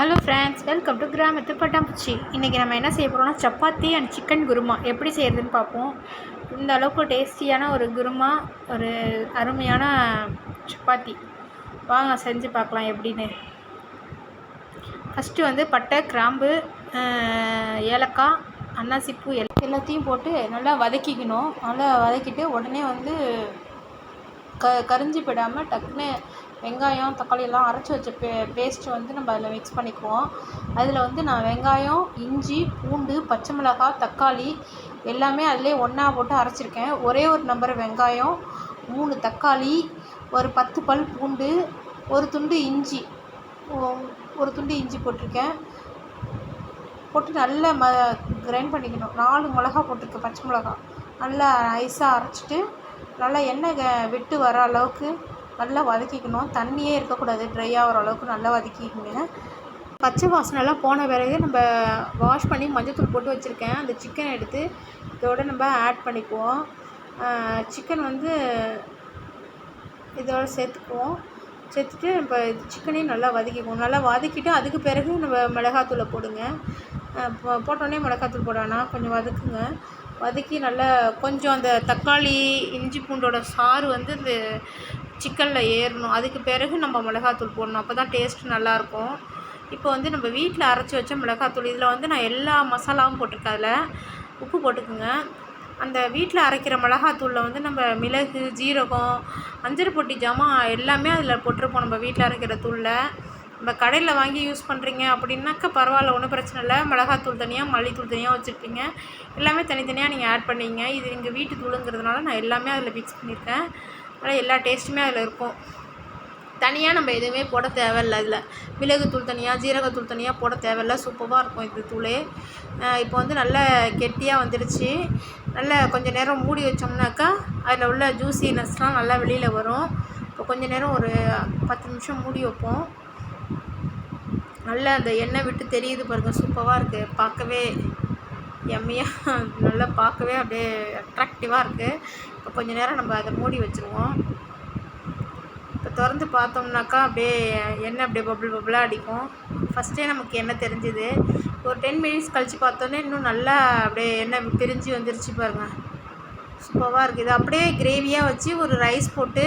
Hello friends welcome to கிராமத்து பட்டாம்பூச்சி. இன்றைக்கி நம்ம என்ன செய்ய போகிறோம்னா சப்பாத்தி அண்ட் சிக்கன் குருமா. எப்படி செய்கிறதுன்னு பார்ப்போம். இந்த அளவுக்கு டேஸ்டியான ஒரு குருமா ஒரு அருமையான சப்பாத்தி. வாங்க செஞ்சு பார்க்கலாம் எப்படின்னு. ஃபஸ்ட்டு வந்து பட்டை கிராம்பு ஏலக்காய் அன்னாசிப்பூ எல் எல்லாத்தையும் போட்டு நல்லா வதக்கிக்கணும். நல்லா வதக்கிட்டு உடனே வந்து க கரிஞ்சு போயிடாமல் டக்குன்னு வெங்காயம் தக்காளி எல்லாம் அரைச்சி வச்ச பே பேஸ்ட்டு வந்து நம்ம அதில் மிக்ஸ் பண்ணிக்குவோம். அதில் வந்து நான் வெங்காயம் இஞ்சி பூண்டு பச்சை மிளகாய் தக்காளி எல்லாமே அதிலே ஒன்றா போட்டு அரைச்சிருக்கேன். ஒரே ஒரு நம்பர் வெங்காயம் மூணு தக்காளி ஒரு பத்து பல் பூண்டு ஒரு துண்டு இஞ்சி. ஒரு துண்டு இஞ்சி போட்டிருக்கேன். போட்டு நல்லா ம கிரைண்ட் பண்ணிக்கணும். நாலு மிளகா போட்டிருக்கேன் பச்சை மிளகா நல்லா ஐஸாக அரைச்சிட்டு நல்லா எண்ணெய் க- விட்டு வர அளவுக்கு நல்லா வதக்கிக்கணும். தண்ணியே இருக்கக்கூடாது. ட்ரை ஆகிற அளவுக்கு நல்லா வதக்கிக்கோங்க. பச்சை வாசனைலாம் போன பிறகு நம்ம வாஷ் பண்ணி மஞ்சத்தூள் போட்டு வச்சுருக்கேன். அந்த சிக்கனை எடுத்து இதோட நம்ம ஆட் பண்ணிக்குவோம். சிக்கன் வந்து இதோட சேர்த்துக்குவோம். சேர்த்துட்டு இப்போ சிக்கனையும் நல்லா வதக்கிக்குவோம். நல்லா வதக்கிட்டு அதுக்கு பிறகு நம்ம மிளகாத்தூளை போடுங்க. போட்டோடனே மிளகாத்தூள் போடானா கொஞ்சம் வதக்குங்க. வதக்கி நல்லா கொஞ்சம் அந்த தக்காளி இஞ்சி பூண்டோட சாறு வந்து இந்த சிக்கனில் ஏறணும். அதுக்கு பிறகு நம்ம மிளகாத்தூள் போடணும். அப்போ தான் டேஸ்ட் நல்லாயிருக்கும். இப்போ வந்து நம்ம வீட்டில் அரைச்சி வச்ச மிளகாத்தூள் இதில் வந்து நான் எல்லா மசாலாவும் போட்டிருக்கேன் அதில். உப்பு போட்டுக்குங்க. அந்த வீட்டில் அரைக்கிற மிளகாத்தூளில் வந்து நம்ம மிளகு ஜீரகம் அஞ்சரை பொட்டி ஜாமான் எல்லாமே அதில் போட்டிருப்போம் நம்ம வீட்டில் அரைக்கிற தூளில். நம்ம கடையில் வாங்கி யூஸ் பண்ணுறீங்க அப்படின்னாக்கா பரவாயில்ல ஒன்றும் பிரச்சனை இல்லை. மிளகாத்தூள் தனியாக மல்லித்தூள் தனியாக வச்சுருப்பீங்க. எல்லாமே தனித்தனியாக நீங்கள் ஆட் பண்ணிங்க. இது எங்கள் வீட்டு தூளுங்கிறதுனால நான் எல்லாமே அதில் மிக்ஸ் பண்ணியிருக்கேன். அதனால் எல்லா டேஸ்ட்டுமே அதில் இருக்கும். தனியாக நம்ம எதுவுமே போட தேவையில்ல இதில். மிளகுத்தூள் தனியாக ஜீரகத்தூள் தனியாக போட தேவையில்ல. சூப்பராக இருக்கும் இந்த தூளே. இப்போ வந்து நல்லா கெட்டியாக வந்துடுச்சு நல்லா கொஞ்சம் நேரம் மூடி வச்சோம்னாக்கா அதில் உள்ள ஜூசினஸ்லாம் நல்லா வெளியில் வரும். இப்போ கொஞ்ச நேரம் ஒரு பத்து நிமிஷம் மூடி வைப்போம். நல்லா அந்த எண்ணெய் விட்டு தெரியுது பாருங்கள் சூப்பராக இருக்குது பார்க்கவே எம்மையாக நல்லா பார்க்கவே அப்படியே அட்ராக்டிவாக இருக்குது இப்போ கொஞ்ச நேரம் நம்ம அதை மூடி வச்சுருவோம். இப்போ திறந்து பார்த்தோம்னாக்கா அப்படியே எண்ணெய் அப்படியே பபுள் பபுளாக அடிக்கும். ஃபஸ்ட்டே நமக்கு எண்ணெய் தெரிஞ்சுது. ஒரு டென் மினிட்ஸ் கழித்து பார்த்தோன்னே இன்னும் நல்லா அப்படியே எண்ணெய் பிரிஞ்சு வந்துருச்சு பாருங்கள் சூப்பராக இருக்குது இது அப்படியே கிரேவியாக வச்சு ஒரு ரைஸ் போட்டு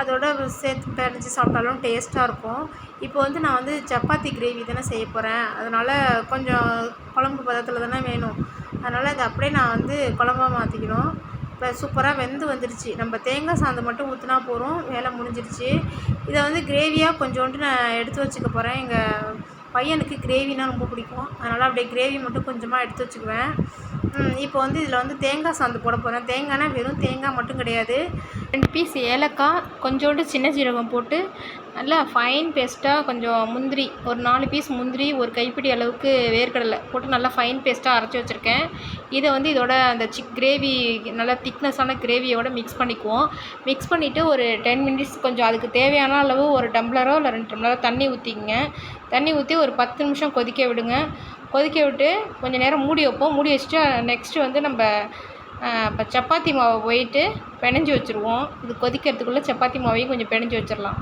அதோட சேர்த்து பிணைஞ்சு சாப்பிட்டாலும் டேஸ்ட்டாக இருக்கும். இப்போ வந்து நான் வந்து சப்பாத்தி கிரேவி தானே செய்ய போகிறேன் அதனால் கொஞ்சம் குழம்பு பதத்தில் தானே வேணும். அதனால் அதை அப்படியே நான் வந்து குழம்பா மாற்றிக்கணும் இப்போ சூப்பராக வெந்து வந்துருச்சு. நம்ம தேங்காய் சாந்து மட்டும் ஊற்றினா போதும். வேலை முடிஞ்சிருச்சு. இதை வந்து கிரேவியாக கொஞ்சோண்டு நான் எடுத்து வச்சுக்க போகிறேன் எங்கள் பையனுக்கு கிரேவினா ரொம்ப பிடிக்கும். அதனால் அப்படியே கிரேவி மட்டும் கொஞ்சமாக எடுத்து வச்சுக்குவேன். இப்போ வந்து இதில் வந்து தேங்காய் சாந்து போட போகிறேன் தேங்காய்னா வெறும் தேங்காய் மட்டும் கிடையாது. ரெண்டு பீஸ் ஏலக்காய் கொஞ்சோண்டு சின்ன சீரகம் போட்டு நல்லா ஃபைன் பேஸ்ட்டாக கொஞ்சம் முந்திரி ஒரு நாலு பீஸ் முந்திரி ஒரு கைப்பிடி அளவுக்கு வேர்க்கடலை போட்டு நல்லா ஃபைன் பேஸ்ட்டாக அரைச்சி வச்சுருக்கேன். இதை வந்து இதோட அந்த சிக் கிரேவி நல்லா திக்னஸான கிரேவியோட மிக்ஸ் பண்ணிக்குவோம். மிக்ஸ் பண்ணிவிட்டு ஒரு டென் மினிட்ஸ் கொஞ்சம் அதுக்கு தேவையான அளவு ஒரு டம்ளரோ இல்லை ரெண்டு டம்ளரோ தண்ணி ஊற்றிக்கங்க தண்ணி ஊற்றி ஒரு பத்து நிமிஷம் கொதிக்க விடுங்க. கொதிக்க விட்டு கொஞ்சம் நேரம் மூடி வைப்போம். மூடி வச்சுட்டு நெக்ஸ்ட்டு வந்து நம்ம இப்போ சப்பாத்தி மாவை போயிட்டு பிணைஞ்சி வச்சுருவோம். இது கொதிக்கிறதுக்குள்ளே சப்பாத்தி மாவையும் கொஞ்சம் பிணைஞ்சி வச்சிடலாம்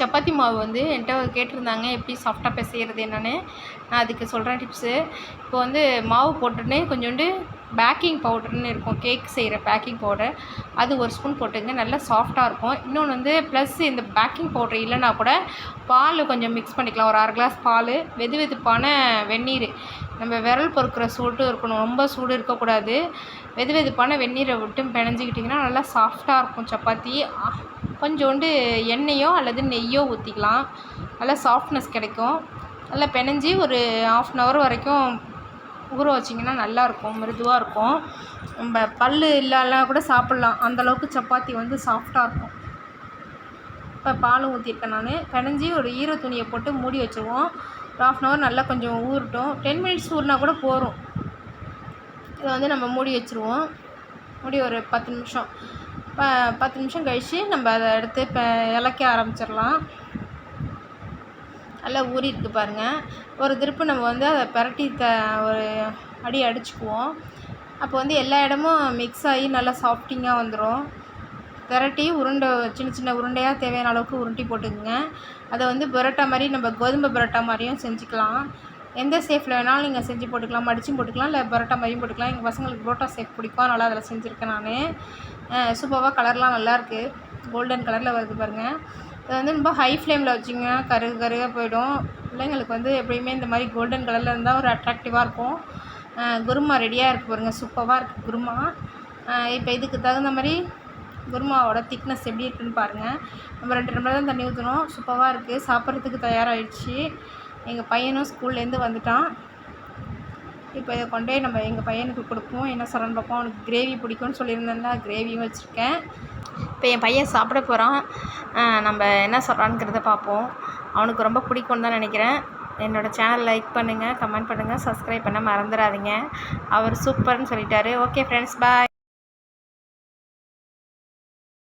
சப்பாத்தி மாவு வந்து என்கிட்ட கேட்டிருந்தாங்க எப்படி சாஃப்டாக பிசைகிறது என்னென்னு. நான் அதுக்கு சொல்கிறேன் டிப்ஸு இப்போ வந்து மாவு போட்டுன்னு கொஞ்சோண்டு பேக்கிங் பவுடர்னு இருக்கும் கேக் செய்கிற பேக்கிங் பவுடர். அது ஒரு ஸ்பூன் போட்டுங்க நல்லா சாஃப்டாக இருக்கும். இன்னொன்று வந்து ப்ளஸ் இந்த பேக்கிங் பவுடர் இல்லைன்னா கூட பால் கொஞ்சம் மிக்ஸ் பண்ணிக்கலாம். ஒரு அரை கிளாஸ் பால் வெது வெதுப்பான வெந்நீர். நம்ம விரல் பொறுக்கிற சூடு இருக்கணும். ரொம்ப சூடு இருக்கக்கூடாது. வெது வெதுப்பான வெந்நீரை விட்டு பிணைஞ்சிக்கிட்டிங்கன்னா நல்லா சாஃப்டாக இருக்கும் சப்பாத்தி. கொஞ்சோண்டு எண்ணெயோ அல்லது நெய்யோ ஊற்றிக்கலாம் நல்லா சாஃப்ட்னஸ் கிடைக்கும். நல்லா பிணைஞ்சி ஒரு ஆஃப் அன் ஹவர் வரைக்கும் ஊற வச்சிங்கன்னா நல்லாயிருக்கும் மிருதுவாக இருக்கும் நம்ம பல் இல்லாலாம் கூட சாப்பிட்லாம். அந்தளவுக்கு சப்பாத்தி வந்து சாஃப்டாக இருக்கும். இப்போ பால் ஊற்றிருக்கேன் நான். கடைஞ்சி ஒரு ஈர துணியை போட்டு மூடி வச்சுருவோம். ஒரு ஆஃப் அன் ஹவர் நல்லா கொஞ்சம் ஊறட்டும். டென் மினிட்ஸ் ஊறினா கூட போதும். இதை வந்து நம்ம மூடி வச்சுருவோம். மூடி ஒரு பத்து நிமிஷம். ப பத்து நிமிஷம் கழித்து நம்ம அதை எடுத்து இப்போ இலக்க ஆரம்பிச்சிடலாம். நல்லா ஊறி இருக்குது பாருங்கள் ஒரு திருப்பு நம்ம வந்து அதை பிரட்டி த ஒரு அடி அடிச்சுக்குவோம். அப்போ வந்து எல்லா இடமும் மிக்ஸ் ஆகி நல்லா சாஃப்டிங்காக வந்துடும் திரட்டி உருண்டை சின்ன சின்ன உருண்டையாக தேவையான அளவுக்கு உருட்டி போட்டுக்குங்க. அதை வந்து பரோட்டா மாதிரி நம்ம கோதுமை பரோட்டா மாதிரியும் செஞ்சுக்கலாம். எந்த சேஃபில் வேணாலும் நீங்கள் செஞ்சு போட்டுக்கலாம். மடிச்சும் போட்டுக்கலாம். இல்லை பரோட்டா மாதிரியும் போட்டுக்கலாம். எங்கள் பசங்களுக்கு பரோட்டா ஷேப் பிடிக்கும். அதனால் அதில் செஞ்சுருக்கேன் நான். சூப்பராக கலர்லாம் நல்லாயிருக்கு கோல்டன் கலரில் வருது பாருங்கள் இதை வந்து ரொம்ப ஹை ஃப்ளேமில் வச்சிங்கன்னா கருகு கருக போயிடும். பிள்ளைங்களுக்கு வந்து எப்பயுமே இந்த மாதிரி கோல்டன் கலரில் இருந்தால் ஒரு அட்ராக்டிவாக இருக்கும். குருமா ரெடியாக இருக்குது பாருங்கள் சூப்பராக இருக்குது குருமா. இப்போ இதுக்கு தகுந்த மாதிரி குருமாவோட திக்னஸ் எப்படி இருக்குன்னு பாருங்கள் நம்ம ரெண்டு டம்ளர் தான் தண்ணி ஊற்றணும் சூப்பராக இருக்குது சாப்பிட்றதுக்கு தயாராகிடுச்சு எங்கள் பையனும் ஸ்கூல்லேருந்து வந்துட்டான். இப்போ இதை கொண்டே நம்ம எங்கள் பையனுக்கு கொடுப்போம். என்ன சொல்கிறான்னு பார்ப்போம் அவனுக்கு கிரேவி பிடிக்கும்னு சொல்லியிருந்தேன்ல. கிரேவியும் வச்சுருக்கேன். இப்போ என் பையன் சாப்பிட போகிறான். நம்ம என்ன சொல்கிறான்ங்கிறத பார்ப்போம். அவனுக்கு ரொம்ப பிடிக்கும்னு தான் நினைக்கிறேன். என்னோடய சேனல் லைக் பண்ணுங்கள் கமெண்ட் பண்ணுங்கள் சப்ஸ்கிரைப் பண்ண மறந்துடாதீங்க. அவர் சூப்பர்னு சொல்லிட்டாரு. Okay friends bye